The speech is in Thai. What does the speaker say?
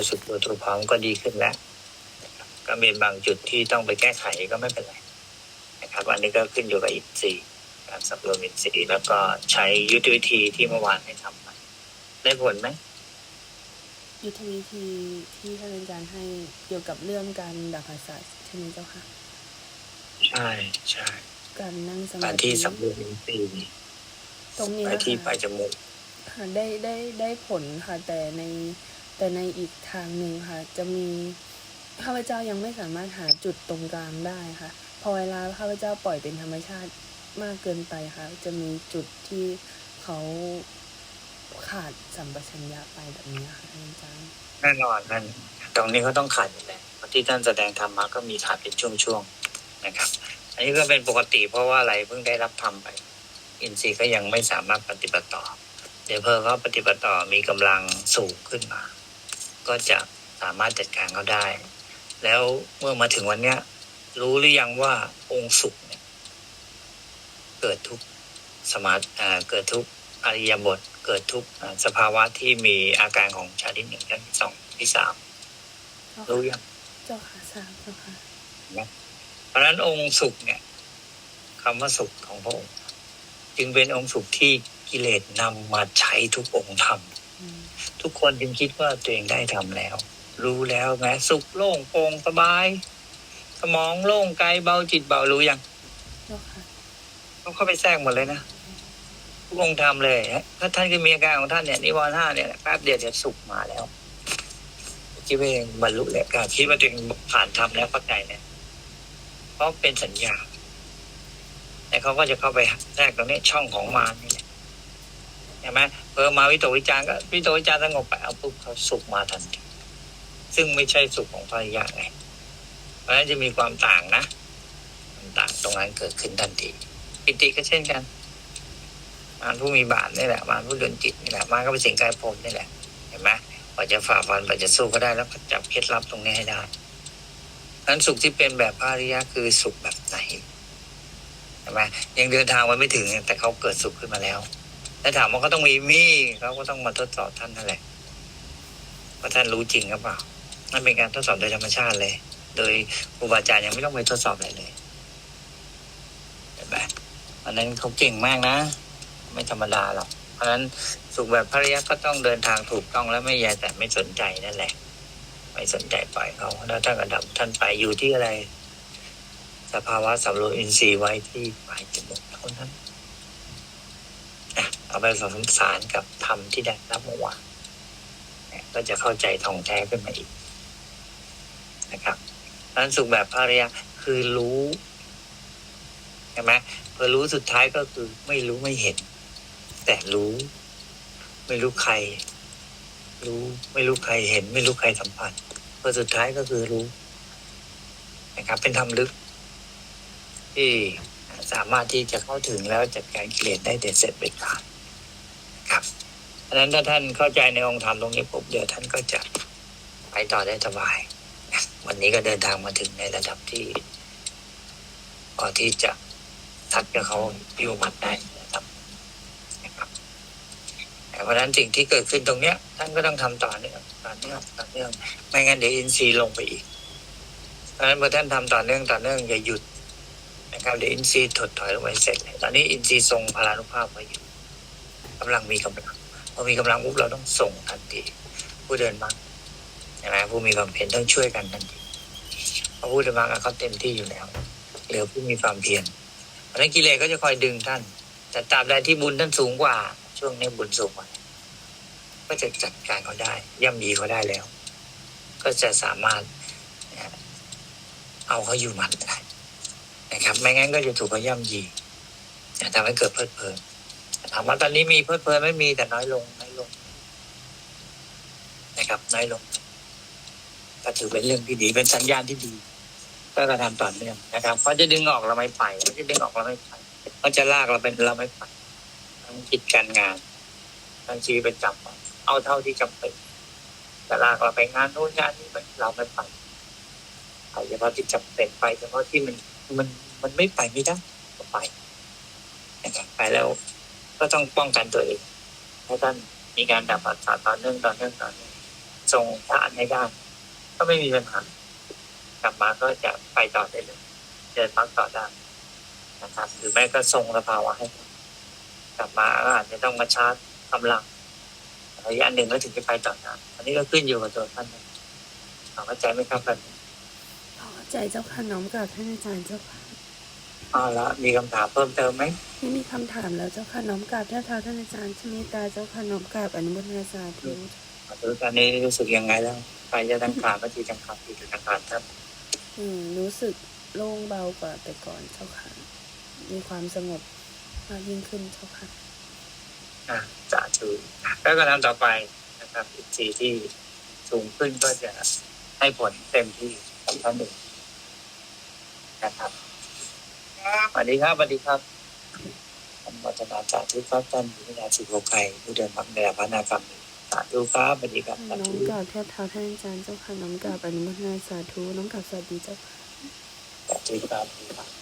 ตัวสุขตัวตัวพร้อมก็ดีขึ้นแล้วนะครับก็มีบางจุดที่ต้องไปแก้ไขก็ไม่เป็นไรนะครับอันนี้ก็ขึ้นอยู่กับอินทรีย์การสำรวมอินทรีย์แล้วก็ใช้ยุทธวิธีที่เมื่อวานให้ทำไปได้ผลไหมยุทธวิธีที่ท่านอาจารย์ให้เกี่ยวกับเรื่องการดับภาษาใช่ไหมเจ้าค่ะ ใช่ใช่การนั่งสกามาารธิที่สำรวมอินทรีย์ตรงนี้ไปนะที่ปลาคะยจมูกค่ะได้ได้ได้ผลค่ะแต่ใน แต่ในอีกทางหนึ่งค่ะ จะมีข้าพเจ้ายังไม่สามารถหาจุดตรงกลางได้ค่ะ พอเวลาข้าพเจ้าปล่อยเป็นธรรมชาติมากเกินไปค่ะ จะมีจุดที่เขาขาดสัมปชัญญะไปแบบนี้ค่ะท่านอาจารย์แน่นอนนั่นตรงนี้ก็ต้องขาดอยู่แล้วเพราะที่ท่านแสดงธรรมมาก็มีขาดเป็นช่วงๆนะครับ อันนี้ก็เป็นปกติเพราะว่าอะไรเพิ่งได้รับธรรมไป อินทรีย์ก็ยังไม่สามารถปฏิบัติต่อ เดี๋ยวเพิ่มเขาปฏิบัติต่อมีกำลังสูงขึ้นมา ก็จะสามารถจัดการเขาได้ แล้วเมื่อมาถึงวันเนี้ย รู้หรือยังว่าองค์สุขเนี่ย เกิดทุกสมาธิอ่าเกิดทุกอริยบท เกิดทุกอ่าสภาวะที่มีอาการของชาติหนึ่งชาติที่สองที่สามเจ้ารู้ค่ะยังเจ้าค่ะทราบเจ้าค่ะเพราะฉะนั้นองค์สุขเนี่ยคำว่าสุขของพระองค์ จึงเป็นองค์สุขที่กิเลสนำมาใช้ทุกองค์ทำอืม ทุกคนจึงคิดว่าตัวเองได้ทำแล้ว รู้แล้วแม้สุขโล่งโปร่งสบาย สมองโล่งกายเบาจิตเบารู้ยังเจ้าค่ะต้องเข้าไปแทรกหมดเลยนะทุกองค์ทำเลยถ้าท่านก็มีอาการของท่านเนี่ยนิวรณ์ห้าเนี่ยแป๊บเดียวจะสุขมาแล้วคิดว่าเองบรรลุแล้วการคิดว่าตัวเองผ่านทำแล้วเข้าใจเนี่ยเพราะเป็นสัญญาแต่เขาก็จะเข้าไปแทรกตรงนี้ช่องของมารนี่แหละ ใช่ไหมเพิ่มมาวิตกวิจารก็วิตกวิจารสงบไปเอาปุ๊บเขาสุขมาทันทีซึ่งไม่ใช่สุขของภรรยาไงเพราะฉะนั้นจะมีความต่างนะต่างตรงนั้นเกิดขึ้นทันทีปิติก็เช่นกันมารผู้มีบาปนี่แหละมารผู้ดนจิตนี่แหละมารก็เป็นสิ่งกายผมนี่แหละเห็นไหมกว่าจะฝ่าฟันกว่าจะสู้ก็ได้แล้วจับเคล็ดลับตรงนี้ให้ได้นั้นสุขที่เป็นแบบพระริยะคือสุขแบบไหนเห็นไหมยังเดินทางมาไม่ถึงแต่เขาเกิดสุขขึ้นมาแล้ว แล้วถามว่าเขาต้องมีมีเขาก็ต้องมาทดสอบท่านนั่นแหละว่าท่านรู้จริงหรือเปล่านั่นเป็นการทดสอบโดยธรรมชาติเลย โดยครูบาอาจารย์ยังไม่ต้องไปทดสอบอะไรเลยเห็นไหมอันนั้นเขาเก่งมากนะ ไม่ธรรมดาหรอกเพราะฉะนั้นสุขแบบภริยะก็ต้องเดินทางถูกต้องและไม่แยแต่ไม่สนใจนั่นแหละ ไม่สนใจปล่อยเขาแล้วท่านกระดับท่านไปอยู่ที่อะไร สภาวะสำรวมอินทรีย์ไว้ที่ปลายจมูกเท่านั้น เอาไปผสมสารกับธรรมที่ได้รับเมื่อวานก็จะเข้าใจท่องแท้ขึ้นมาอีกนะครับนั้นสุขแบบภริยะคือรู้ใช่ไหมพอรู้สุดท้ายก็คือไม่รู้ไม่เห็น แต่รู้ ไม่รู้ใคร รู้ไม่รู้ใครเห็น ไม่รู้ใครสัมผัสพอสุดท้ายก็คือรู้ นะครับ เป็นธรรมลึก ที่สามารถที่จะเข้าถึงแล้วจัดการกิเลสได้เด็ดเสร็จเด็ดขาดนะครับ เพราะฉะนั้นถ้าท่านเข้าใจในองค์ธรรมตรงนี้ปุ๊บเดี๋ยวท่านก็จะไปต่อได้สบาย วันนี้ก็เดินทางมาถึงในระดับที่พอที่จะทัดกับเขาพิวหมัดได้นะครับนะครับแต่เพราะฉะนั้นสิ่งที่เกิดขึ้นตรงเนี้ย ท่านก็ต้องทำต่อเนื่องต่อเนื่องต่อเนื่อง ไม่งั้นเดี๋ยวอินทรีย์ลงไปอีก เพราะฉะนั้นเมื่อท่านทำต่อเนื่องต่อเนื่องอย่าหยุดนะครับเดี๋ยวอินทรีย์ถดถอยลงไปเสร็จตอนนี้อินทรีย์ทรงพลานุภาพไว้อยู่กำลังมีกำลัง พอมีกำลังปุ๊บเราต้องส่งทันทีผู้เดินมาใช่ไหมผู้มีความเพียรต้องช่วยกันทันทีเพราะผู้เดินมาเขาเต็มที่อยู่แล้วเหลือผู้มีความเพียรเพราะนั้นกิเลสก็จะคอยดึงท่าน แต่ตราบใดที่บุญท่านสูงกว่า ช่วงนี้บุญสูงกว่าก็จะจัดการเขาได้ย่ำยีเขาได้แล้ว ก็จะสามารถเอาเขาอยู่หมัดได้นะครับ ไม่งั้นก็จะถูกเขาย่ำยีทำให้เกิดเพลิดเพลิน ถามว่าตอนนี้มีเพลิดเพลินไม่มีแต่น้อยลงน้อยลง นะครับ น้อยลงก็ถือเป็นเรื่องที่ดีเป็นสัญญาณที่ดี ก็กระทำต่อเนื่องนะครับเขาจะดึงออกเราไม่ไปเขาจะดึงออกเราไม่ไปเขาจะลากเราเป็นเราไม่ไปทั้งกิจการงานทั้งชีวิตประจำวันเอาเท่าที่จำเป็นจะลากเราไปงานโน้นงานนี้เราไม่ไปไปเฉพาะที่จำเป็นไปเฉพาะที่มันมันมันไม่ไปไม่ได้ก็ไปนะครับไปแล้ว ก็ต้องป้องกันตัวเองให้ท่านมีการดับปัสสาวะต่อเนื่องต่อเนื่องต่อเนื่องส่งทานให้ได้ ก็ไม่มีปัญหากลับมาก็จะไปต่อได้เลยเดินพักต่อได้นะครับ หรือแม้ก็ทรงสภาวะให้ กลับมาก็อาจจะต้องมาชาร์จกำลังระยะหนึ่งแล้วถึงจะไปต่อได้อันนี้ก็ขึ้นอยู่กับตัวท่านเข้าใจไหมครับแบบนี้พอใจเจ้าค่ะน้อมกราบท่านอาจารย์เจ้าค่ะ เอาละมีคำถามเพิ่มเติมไหมไม่มีคำถามแล้วเจ้าค่ะน้อมกราบเท้าเท้าท่านอาจารย์ชมิตาเจ้าค่ะน้อมกราบอนุโมทนาสาธุมาดูตอนนี้รู้สึกยังไงแล้วไปจะตั้งขาเมื่อกี้จังขาที่จังขาครับอืมรู้สึกโล่งเบากว่าแต่ก่อนเจ้าค่ะ มีความสงบมากยิ่งขึ้นเจ้าค่ะอ่าสาธุแล้วก็ทำต่อไปนะครับอีกสี่ที่สูงขึ้นก็จะให้ผลเต็มที่กับท่านเองนะครับ สวัสดีครับสวัสดีครับท่านวัฒนาสาธุครับท่านวิญญาสุโขไกผู้เดินพักในพระนากรรมสาธุครับสวัสดีครับน้องกราบเท้าเท้าท่านอาจารย์เจ้าค่ะน้องกราบอนุโมทนาสาธุน้องกราบสวัสดีเจ้าค่ะสวัสดีครับ